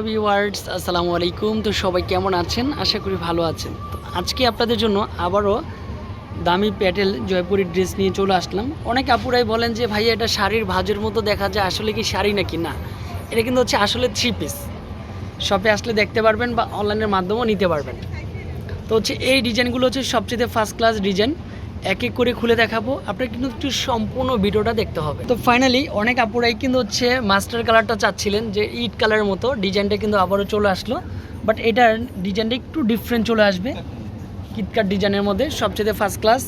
Viewers আসসালামু আলাইকুম। তো সবাই কেমন আছেন? আশা করি ভালো আছেন। তো আজকে আপনাদের জন্য আবারও দামি প্যাটেল জয়পুরি ড্রেস নিয়ে চলে আসলাম। অনেক আপুরাই বলেন যে, ভাই, এটা শাড়ির ভাজের মতো দেখা যায়, আসলে কি শাড়ি নাকি? না, এটা কিন্তু হচ্ছে আসলে থ্রি পিস শপে আসলে দেখতে পারবেন বা অনলাইনের মাধ্যমেও নিতে পারবেন। তো হচ্ছে এই ডিজাইনগুলো হচ্ছে সবচেয়ে ফার্স্ট ক্লাস ডিজাইন এক এক করে খুলে দেখাবো। আপনার কিন্তু একটু সম্পূর্ণ ভিডিওটা দেখতে হবে। তো ফাইনালি অনেক আপুরাই কিন্তু হচ্ছে মাস্টার কালারটা চাচ্ছিলেন যে ইট কালারের মতো। ডিজাইনটা কিন্তু আবারও চলে আসলো। বাট এটার ডিজাইনটা একটু ডিফারেন্ট চলে আসবে। কিটকাট ডিজাইনের মধ্যে সবচেয়ে ফার্স্ট ক্লাস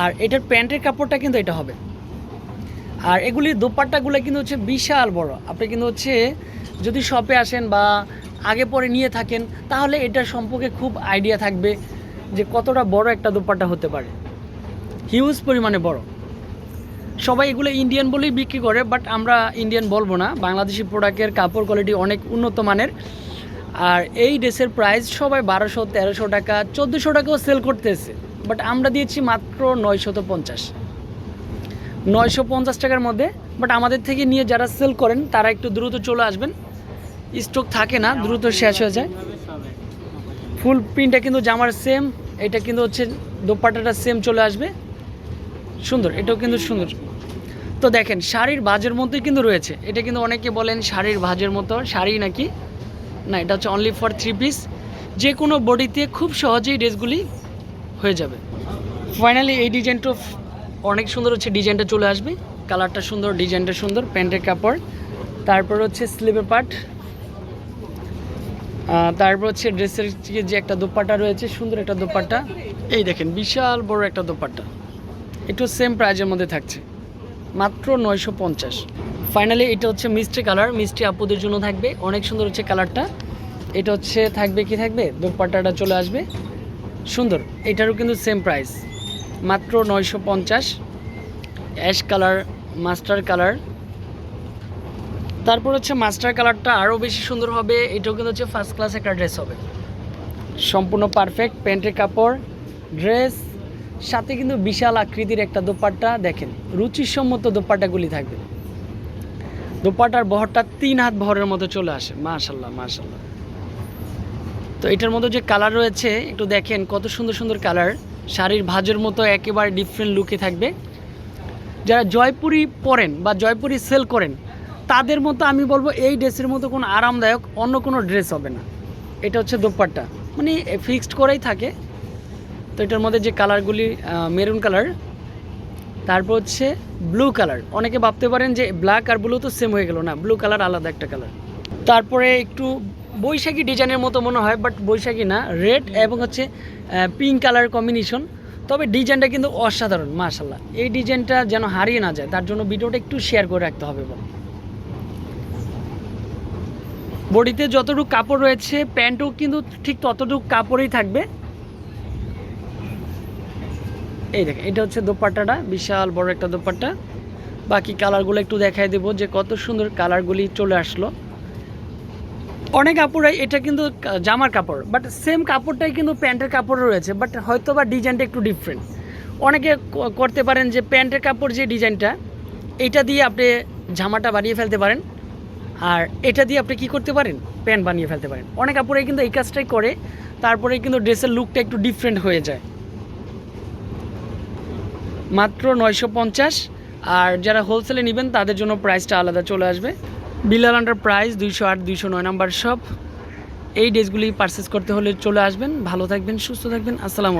আর এটার প্যান্টের কাপড়টা কিন্তু এটা হবে। আর এগুলির দোপাট্টাগুলো কিন্তু হচ্ছে বিশাল বড়। আপনি কিন্তু হচ্ছে যদি শপে আসেন বা আগে পরে নিয়ে থাকেন, তাহলে এটার সম্পর্কে খুব আইডিয়া থাকবে যে কতটা বড় একটা দোপাট্টা হতে পারে। হিউজ পরিমাণে বড়। সবাই এগুলো ইন্ডিয়ান বলেই বিক্রি করে বাট আমরা ইন্ডিয়ান বলব না। বাংলাদেশি প্রোডাক্টের কাপড় কোয়ালিটি অনেক উন্নত মানের। আর এই ড্রেসের প্রাইস সবাই বারোশো, তেরোশো টাকা, চোদ্দোশো টাকাও সেল করতেছে। বাট আমরা দিয়েছি মাত্র নয়শত পঞ্চাশ। নয়শো পঞ্চাশ টাকার মধ্যে বাট আমাদের থেকে নিয়ে যারা সেল করেন, তারা একটু দ্রুত চলে আসবেন। স্টক থাকে না, দ্রুত শেষ হয়ে যায়। ফুল প্রিন্টটা কিন্তু জামার সেম এটা কিন্তু হচ্ছে দোপাট্টাটা সেম চলে আসবে। সুন্দর, এটাও কিন্তু সুন্দর। তো দেখেন, শাড়ির ভাজের মতোই কিন্তু রয়েছে। এটা কিন্তু অনেকে বলেন শাড়ির ভাজের মতো, শাড়ি নাকি? না, এটা হচ্ছে অনলি ফর থ্রি পিস যে কোনো বডিতে খুব সহজেই ড্রেসগুলি হয়ে যাবে। ফাইনালি এই ডিজাইনটা অনেক সুন্দর হচ্ছে, ডিজাইনটা চলে আসবে। কালারটা সুন্দর, ডিজাইনটা সুন্দর, প্যান্টের কাপড়। তারপর হচ্ছে স্লিভের পার্ট। তারপর হচ্ছে ড্রেসের যে একটা দোপাট্টা রয়েছে, সুন্দর একটা দোপাট্টা। এই দেখেন, বিশাল বড় একটা দোপাট্টা। একটু সেম প্রাইজের মধ্যে থাকছে। মাত্র নয়শো পঞ্চাশ। ফাইনালি এটা হচ্ছে মিষ্টি কালার মিষ্টি আপুদের জন্য থাকবে। অনেক সুন্দর হচ্ছে কালারটা এটা হচ্ছে, থাকবে কি থাকবে? দোপাট্টাটা চলে আসবে। সুন্দর। এটারও কিন্তু সেম প্রাইস মাত্র নয়শো পঞ্চাশ। অ্যাশ কালার মাস্টার কালার তারপর হচ্ছে মাস্টার কালারটা আরও বেশি সুন্দর হবে। এটাও কিন্তু হচ্ছে ফার্স্ট ক্লাস একটা ড্রেস হবে। সম্পূর্ণ পারফেক্ট প্যান্টের কাপড় ড্রেস সাথে কিন্তু বিশাল আকৃতির একটা দোপাট্টা দেখেন, রুচিসম্মত দোপাট্টাগুলি থাকবে। দোপাট্টার বহরটা তিন হাত বহরের মতো চলে আসে, মাশাল্লাহ মাশাল্লাহ। তো এটার মধ্যে যে কালার রয়েছে, একটু দেখেন কত সুন্দর সুন্দর কালার শাড়ির ভাজের মতো একেবারে ডিফারেন্ট লুকে থাকবে। যারা জয়পুরি পরেন বা জয়পুরি সেল করেন, তাদের মতো আমি বলব এই ড্রেসের মতো কোনো আরামদায়ক অন্য কোনো ড্রেস হবে না। এটা হচ্ছে দোপাট্টা। মানে ফিক্সড করেই থাকে। তো এটার মধ্যে যে কালারগুলি মেরুন কালার, তারপর হচ্ছে ব্লু কালার। অনেকে ভাবতে পারেন যে ব্ল্যাক আর ব্লু তো সেম হয়ে গেল না, ব্লু কালার আলাদা একটা কালার। তারপরে একটু বৈশাখী ডিজাইনের মতো মনে হয় বাট বৈশাখী না রেড এবং হচ্ছে পিঙ্ক কালার কম্বিনেশন তবে ডিজাইনটা কিন্তু অসাধারণ মাশাল্লাহ এই ডিজাইনটা যেন হারিয়ে না যায়, তার জন্য ভিডিওটা একটু শেয়ার করে রাখতে হবে বল। বডিতে যতটুকু কাপড় রয়েছে, প্যান্টও কিন্তু ঠিক ততটুকু কাপড়ই থাকবে। এই দেখেন, এটা হচ্ছে দোপাট্টাটা, বিশাল বড় একটা দোপাট্টা। বাকি কালারগুলো একটু দেখাই দেবো যে কত সুন্দর কালারগুলি চলে আসলো। অনেক কাপড়াই এটা কিন্তু জামার কাপড় বাট সেম কাপড়টাই কিন্তু প্যান্টের কাপড় রয়েছে বাট হয়তো বা ডিজাইনটা একটু ডিফারেন্ট অনেকে করতে পারেন যে প্যান্টের কাপড় যে ডিজাইনটা, এটা দিয়ে আপনি জামাটা বানিয়ে ফেলতে পারেন, আর এটা দিয়ে আপনি কি করতে পারেন? প্যান্ট বানিয়ে ফেলতে পারেন। অনেক কাপড়ে কিন্তু এই কাজটাই করে তারপরে কিন্তু ড্রেসের লুকটা একটু ডিফারেন্ট হয়ে যায়। মাত্র নয়শো পঞ্চাশ। আর যারা হোলসেলে নেবেন, তাদের জন্য প্রাইসটা আলাদা চলে আসবে। বিলাল আন্ডার প্রাইস দুইশো আট, দুইশো নয় নাম্বার সব এই ড্রেসগুলি পারচেস করতে হলে চলে আসবেন। ভালো থাকবেন, সুস্থ থাকবেন। আসসালামু